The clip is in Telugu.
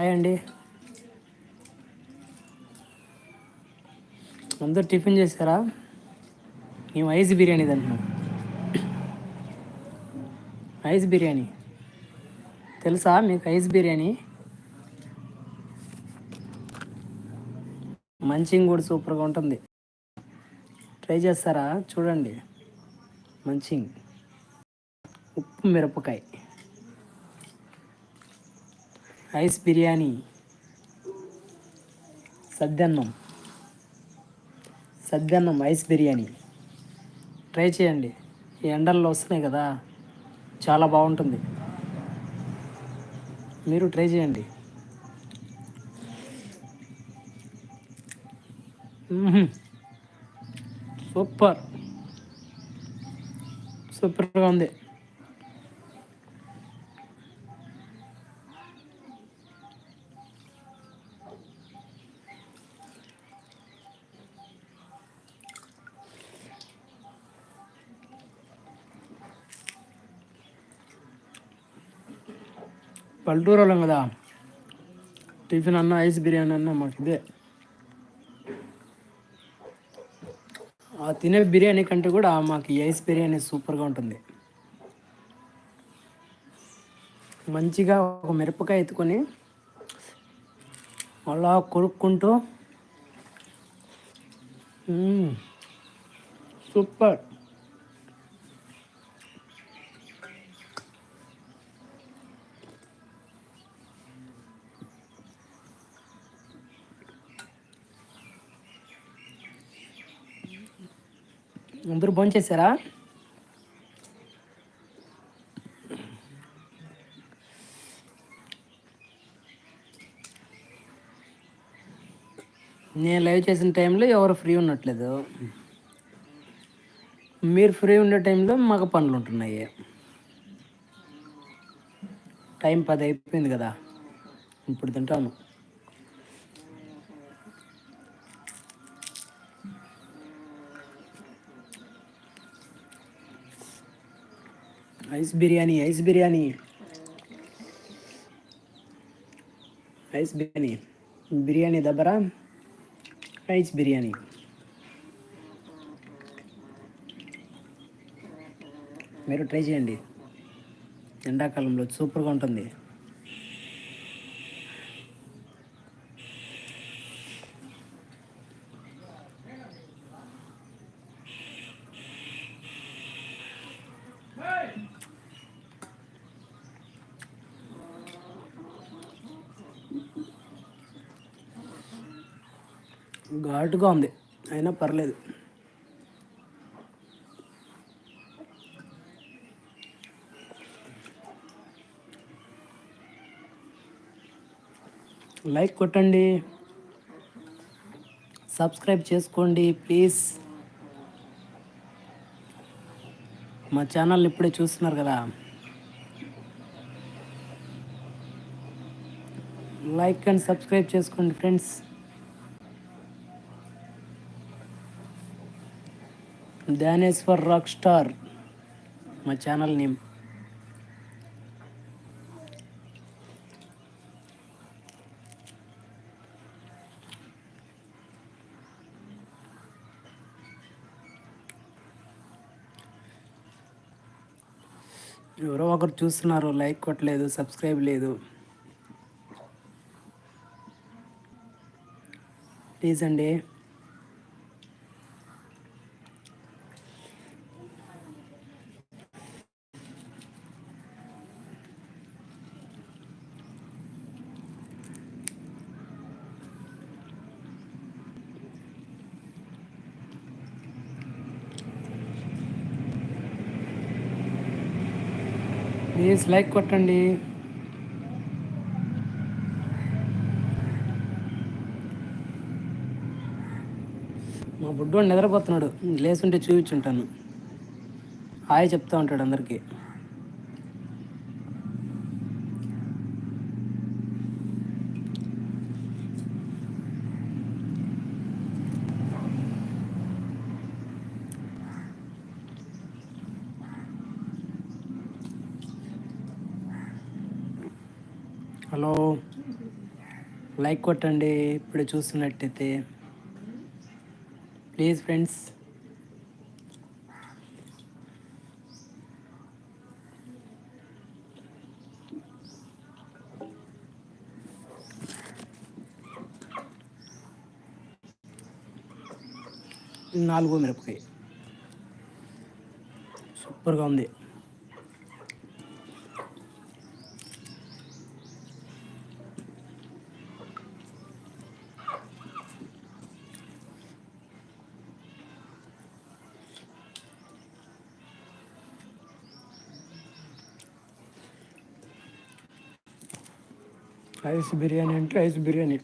హాయ్ అండి. అందరు టిఫిన్ చేశారా? మేము ఐస్ బిర్యానీ తింటున్నాం ఐస్ బిర్యానీ. తెలుసా మీకు ఐస్ బిర్యానీ? మంచింగ్ కూడా సూపర్గా ఉంటుంది. ట్రై చేస్తారా? చూడండి. మంచింగ్. ఉప్పు మిరపకాయ. ఐస్ బిర్యానీ సద్దన్నం. సద్దన్నం ఐస్ బిర్యానీ. ట్రై చేయండి. ఈ ఎండల్లో వస్తున్నాయి కదా చాలా బాగుంటుంది. మీరు ట్రై చేయండి. సూపర్. సూపర్గా ఉంది. పల్లెటూరు వాళ్ళం కదా. టిఫిన్ అన్న ఐస్ బిర్యానీ అన్న మాకు ఇదే. ఆ తినే బిర్యానీ కంటే కూడా మాకు ఈ ఐస్ బిర్యానీ సూపర్గా ఉంటుంది. మంచిగా ఒక మిరపకాయ ఎత్తుకొని అలా కొరుక్కుంటూ సూపర్. అందరూ భోంచేశారా నేను లైవ్ చేసిన టైంలో ఎవరు ఫ్రీ ఉండట్లేదు. మీరు ఫ్రీ ఉండే టైంలో మాకు పనులు ఉంటున్నాయి. టైం పది అయిపోయింది కదా. ఇప్పుడు తింటాను ice biryani ice biryani. Ice biryani. Biryani దబ్బరా ice biryani. మీరు ట్రై చేయండి. ఎండాకాలంలో సూపర్గా ఉంటుంది. ఘాటుగా ఉంది. అయినా పర్లేదు. లైక్ కొట్టండి. సబ్స్క్రైబ్ చేసుకోండి ప్లీజ్. మా ఛానల్ ఇప్పుడే చూస్తున్నారు కదా. లైక్ అండ్ సబ్స్క్రైబ్ చేసుకోండి ఫ్రెండ్స్. ధ్యానేశ్వర్ రాక్ స్టార్ మా ఛానల్ నేమ్ ఎవరో ఒకరు చూస్తున్నారు లైక్ కొట్టలేదు సబ్స్క్రైబ్ లేదు. ప్లీజ్ అండి. ప్లీజ్ లైక్ కొట్టండి. మా బుడ్డోడు నిద్రపోతున్నాడు. లేచుంటే చూపించుంటాను. హాయ్ చెప్తా ఉంటాడు అందరికీ. హలో. లైక్ కొట్టండి ఇప్పుడు చూస్తున్నట్టయితే. Please friends. నాలుగో మిరపకాయ. సూపర్గా ఉంది. రైస్ బిర్యానీ అంటే రైస్ బిర్యానీ.